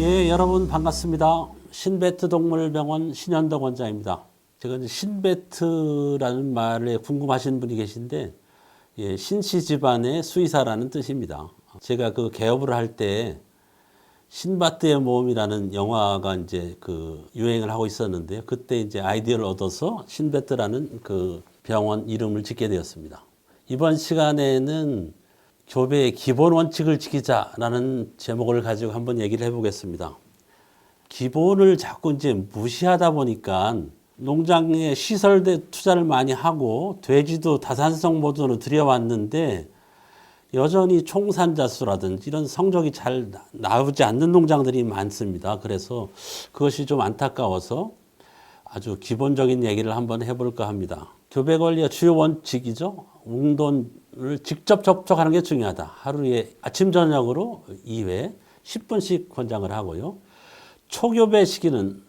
예, 여러분 반갑습니다. 신베트 동물병원 신현덕 원장입니다. 제가 이제 신베트라는 말에 궁금하신 분이 계신데, 예, 신씨 집안의 수의사라는 뜻입니다. 제가 그 개업을 할 때 신바트의 모험이라는 영화가 이제 그 유행을 하고 있었는데요. 그때 이제 아이디어를 얻어서 신베트라는 그 병원 이름을 짓게 되었습니다. 이번 시간에는 교배의 기본 원칙을 지키자라는 제목을 가지고 한번 얘기를 해보겠습니다. 기본을 자꾸 이제 무시하다 보니까 농장에 시설대 투자를 많이 하고 돼지도 다산성 모드로 들여왔는데 여전히 총산자 수라든지 이런 성적이 잘 나- 나오지 않는 농장들이 많습니다. 그래서 그것이 좀 안타까워서 아주 기본적인 얘기를 한번 해볼까 합니다. 교배 관리의 주요 원칙이죠. 웅돈을 직접 접촉하는 게 중요하다. 하루에 아침 저녁으로 2회 10분씩 권장을 하고요. 초교배 시기는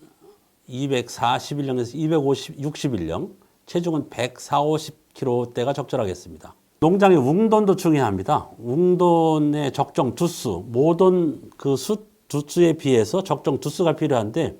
241령에서 260령, 체중은 140, 50kg대가 적절하겠습니다. 농장의 웅돈도 중요합니다. 웅돈의 적정 두수, 모돈 그 수, 두수에 비해서 적정 두수가 필요한데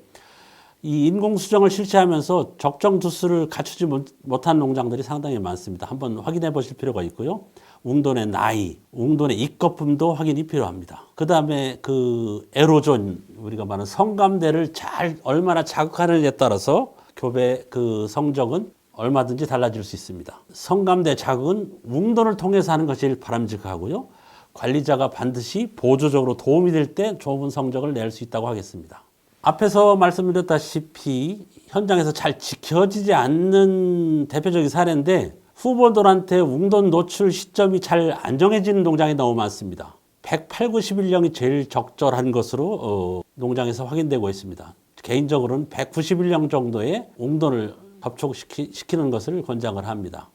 이 인공 수정을 실시하면서 적정 두수를 갖추지 못- 못한 농장들이 상당히 많습니다. 한번 확인해 보실 필요가 있고요. 웅돈의 나이, 웅돈의 입거품도 확인이 필요합니다. 그 다음에 그 에로존, 우리가 말하는 성감대를 잘 얼마나 자극하느냐에 따라서 교배 그 성적은 얼마든지 달라질 수 있습니다. 성감대 자극은 웅돈을 통해서 하는 것이 제일 바람직하고요. 관리자가 반드시 보조적으로 도움이 될 때 좋은 성적을 낼 수 있다고 하겠습니다. 앞에서 말씀드렸다시피 현장에서 잘 지켜지지 않는 대표적인 사례인데 후보들한테 웅돈 노출 시점이 잘 안 정해지는 농장이 너무 많습니다. 108, 91령이 제일 적절한 것으로 어, 농장에서 확인되고 있습니다. 개인적으로는 191령 정도의 웅돈을 접촉시키는 것을 권장을 합니다.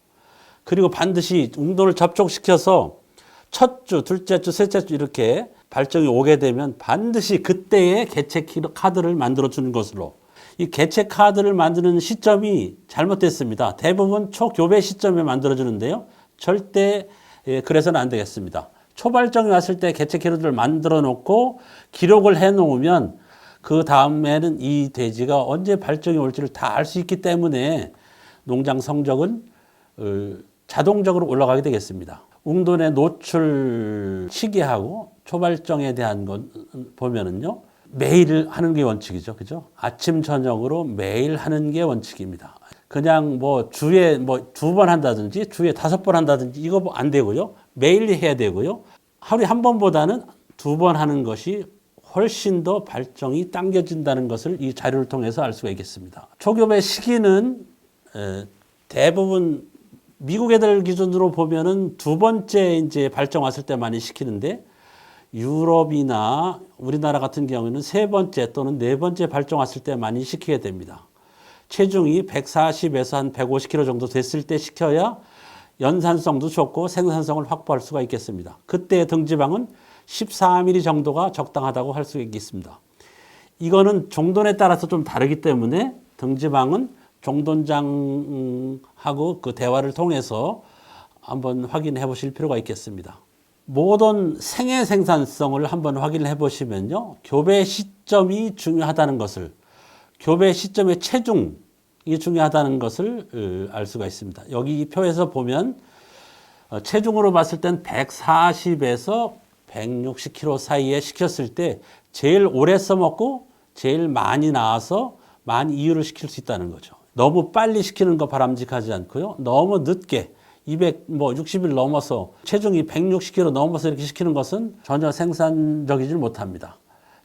그리고 반드시 웅돈을 접촉시켜서 첫 주, 둘째 주, 셋째 주 이렇게 발정이 오게 되면 반드시 그때의 개체 키- 카드를 만들어 주는 것으로 이 개체 카드를 만드는 시점이 잘못됐습니다. 대부분 초교배 시점에 만들어 주는데요. 절대 예, 그래서는 안 되겠습니다. 초발정이 왔을 때 개체 키로들을 만들어 놓고 기록을 해 놓으면 그 다음에는 이 돼지가 언제 발정이 올지를 다 알 수 있기 때문에 농장 성적은 어, 자동적으로 올라가게 되겠습니다. 웅돈의 노출 시기하고 초발정에 대한 건 보면은요. 매일 하는 게 원칙이죠. 그죠? 아침 저녁으로 매일 하는 게 원칙입니다. 그냥 뭐 주에 뭐 두 번 한다든지 주에 다섯 번 한다든지 이거 뭐안 되고요. 매일 해야 되고요. 하루에 한 번보다는 두 번 하는 것이 훨씬 더 발정이 당겨진다는 것을 이 자료를 통해서 알 수가 있겠습니다. 초교배 시기는 에, 대부분 미국 애들 기준으로 보면은 두 번째 이제 발정 왔을 때 많이 시키는데 유럽이나 우리나라 같은 경우는 세 번째 또는 네 번째 발정 왔을 때 많이 시키게 됩니다. 체중이 140에서 한 150kg 정도 됐을 때 시켜야 연산성도 좋고 생산성을 확보할 수가 있겠습니다. 그때 등지방은 14mm 정도가 적당하다고 할 수 있겠습니다. 이거는 종돈에 따라서 좀 다르기 때문에 등지방은 종돈장하고 그 대화를 통해서 한번 확인해 보실 필요가 있겠습니다. 모든 생애 생산성을 한번 확인해 보시면요. 교배 시점이 중요하다는 것을 교배 시점의 체중이 중요하다는 것을 어, 알 수가 있습니다. 여기 이 표에서 보면 어, 체중으로 봤을 땐 140에서 160kg 사이에 시켰을 때 제일 오래 써먹고 제일 많이 나와서 많이 이유를 시킬 수 있다는 거죠. 너무 빨리 시키는 거 바람직하지 않고요. 너무 늦게 200뭐 60일 넘어서 체중이 160kg 넘어서 이렇게 시키는 것은 전혀 생산적이지 못합니다.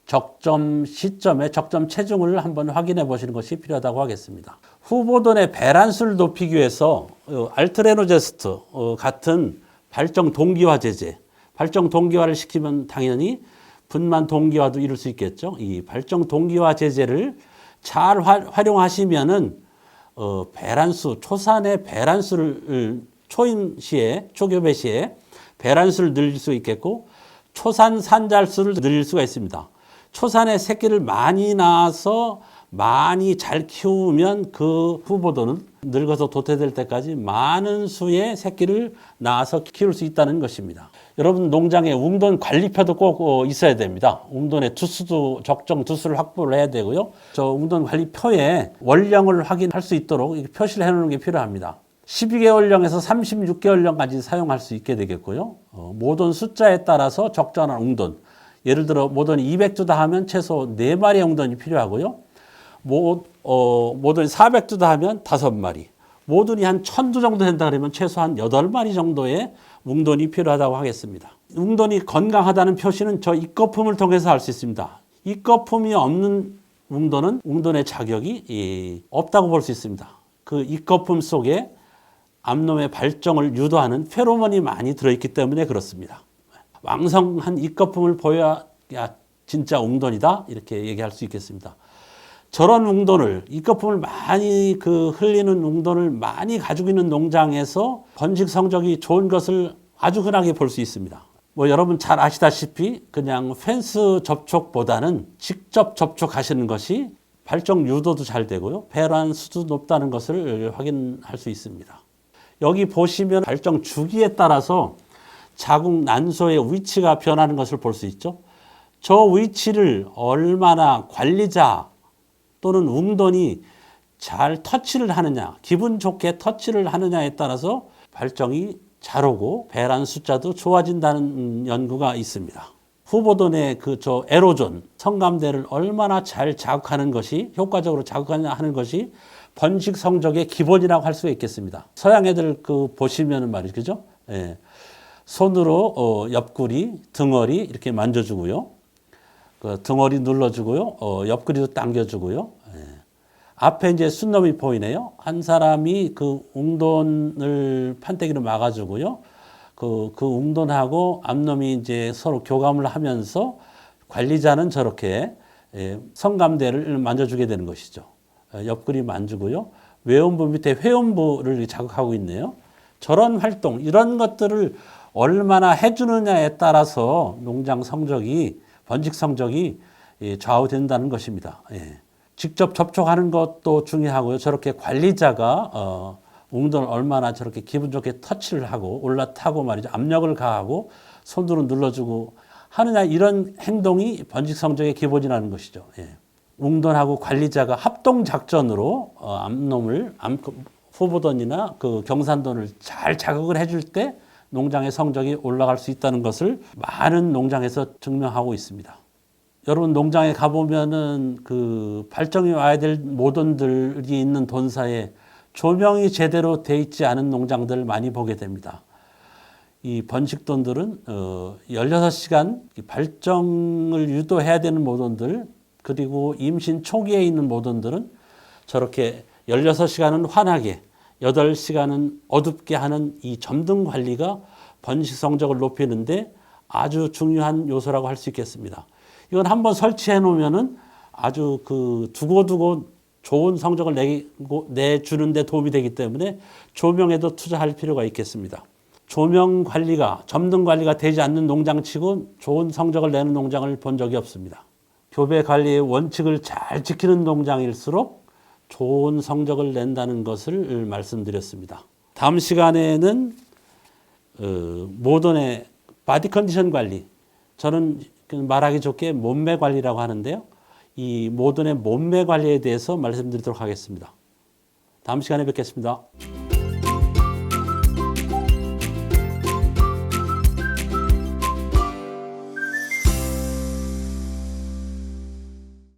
적점 시점에 적점 체중을 한번 확인해 보시는 것이 필요하다고 하겠습니다. 후보돈의 배란수를 높이기 위해서 어, 알트레노제스트 어, 같은 발정 동기화 제제, 발정 동기화를 시키면 당연히 분만 동기화도 이룰 수 있겠죠. 이 발정 동기화 제제를 잘 화, 활용하시면은 어, 배란수 초산의 배란수를 초임 시에 초교배 시에 배란 수를 늘릴 수 있겠고 초산 산잘 수를 늘릴 수가 있습니다. 초산의 새끼를 많이 낳아서 많이 잘 키우면 그 후보도는 늙어서 도태될 때까지 많은 수의 새끼를 낳아서 키울 수 있다는 것입니다. 여러분 농장에 웅돈 관리표도 꼭 어, 있어야 됩니다. 웅돈의 두수도 적정 두수를 확보를 해야 되고요. 저 웅돈 관리표에 원령을 확인할 수 있도록 표시를 해놓는 게 필요합니다. 12개월령에서 36개월령까지 사용할 수 있게 되겠고요. 어, 모든 숫자에 따라서 적절한 웅돈. 예를 들어 모돈이 200주다 하면 최소 4마리의 웅돈이 필요하고요. 모, 어, 모돈이 400주다 하면 5마리. 모돈이 한 1000두 정도 된다 그러면 최소한 8마리 정도의 웅돈이 필요하다고 하겠습니다. 웅돈이 건강하다는 표시는 저 입거품을 통해서 알 수 있습니다. 입거품이 없는 웅돈은 웅돈의 자격이 이, 없다고 볼 수 있습니다. 그 입거품 속에 암놈의 발정을 유도하는 페로몬이 많이 들어있기 때문에 그렇습니다. 왕성한 입거품을 보여야 진짜 웅돈이다 이렇게 얘기할 수 있겠습니다. 저런 웅돈을 입거품을 많이 그 흘리는 웅돈을 많이 가지고 있는 농장에서 번식 성적이 좋은 것을 아주 흔하게 볼 수 있습니다. 뭐 여러분 잘 아시다시피 그냥 펜스 접촉보다는 직접 접촉하시는 것이 발정 유도도 잘 되고요. 배란 수도 높다는 것을 확인할 수 있습니다. 여기 보시면 발정 주기에 따라서 자궁 난소의 위치가 변하는 것을 볼 수 있죠. 저 위치를 얼마나 관리자 또는 웅돈이 잘 터치를 하느냐, 기분 좋게 터치를 하느냐에 따라서 발정이 잘 오고 배란 숫자도 좋아진다는 연구가 있습니다. 후보돈의 그 저 에로존 성감대를 얼마나 잘 자극하는 것이 효과적으로 자극하냐 하는 것이 번식 성적의 기본이라고 할 수 있겠습니다. 서양 애들 그 보시면은 말이죠, 그죠? 예. 손으로 어, 옆구리, 등어리 이렇게 만져주고요. 그 등어리 눌러주고요. 어, 옆구리도 당겨주고요. 예. 앞에 이제 순놈이 보이네요. 한 사람이 그 웅돈을 판때기로 막아주고요. 그, 그 웅돈하고 앞놈이 이제 서로 교감을 하면서 관리자는 저렇게 예, 성감대를 만져주게 되는 것이죠. 어, 옆구리 만지고요. 외음부 밑에 회음부를 자극하고 있네요. 저런 활동, 이런 것들을 얼마나 해주느냐에 따라서 농장 성적이, 번식 성적이 예, 좌우된다는 것입니다. 예. 직접 접촉하는 것도 중요하고요. 저렇게 관리자가 어, 웅돈을 얼마나 저렇게 기분 좋게 터치를 하고 올라타고 말이죠. 압력을 가하고 손으로 눌러주고 하느냐 이런 행동이 번식 성적의 기본이라는 것이죠. 예. 웅돈하고 관리자가 합동 작전으로 어, 암놈을 암 후보돈이나 그 경산돈을 잘 자극을 해줄 때 농장의 성적이 올라갈 수 있다는 것을 많은 농장에서 증명하고 있습니다. 여러분 농장에 가보면은 그 발정이 와야 될 모돈들이 있는 돈사에 조명이 제대로 돼 있지 않은 농장들 많이 보게 됩니다. 이 번식돈들은 어 16시간 발정을 유도해야 되는 모돈들 그리고 임신 초기에 있는 모돈들은 저렇게 16시간은 환하게 8시간은 어둡게 하는 이 점등 관리가 번식 성적을 높이는데 아주 중요한 요소라고 할 수 있겠습니다. 이건 한번 설치해 놓으면은 아주 그 두고두고 좋은 성적을 내고, 내주는데 도움이 되기 때문에 조명에도 투자할 필요가 있겠습니다. 조명 관리가, 점등 관리가 되지 않는 농장치고 좋은 성적을 내는 농장을 본 적이 없습니다. 교배 관리의 원칙을 잘 지키는 농장일수록 좋은 성적을 낸다는 것을 말씀드렸습니다. 다음 시간에는 어, 모던의 바디 컨디션 관리, 저는 그 말하기 좋게 몸매 관리라고 하는데요. 이 모던의 몸매 관리에 대해서 말씀드리도록 하겠습니다. 다음 시간에 뵙겠습니다.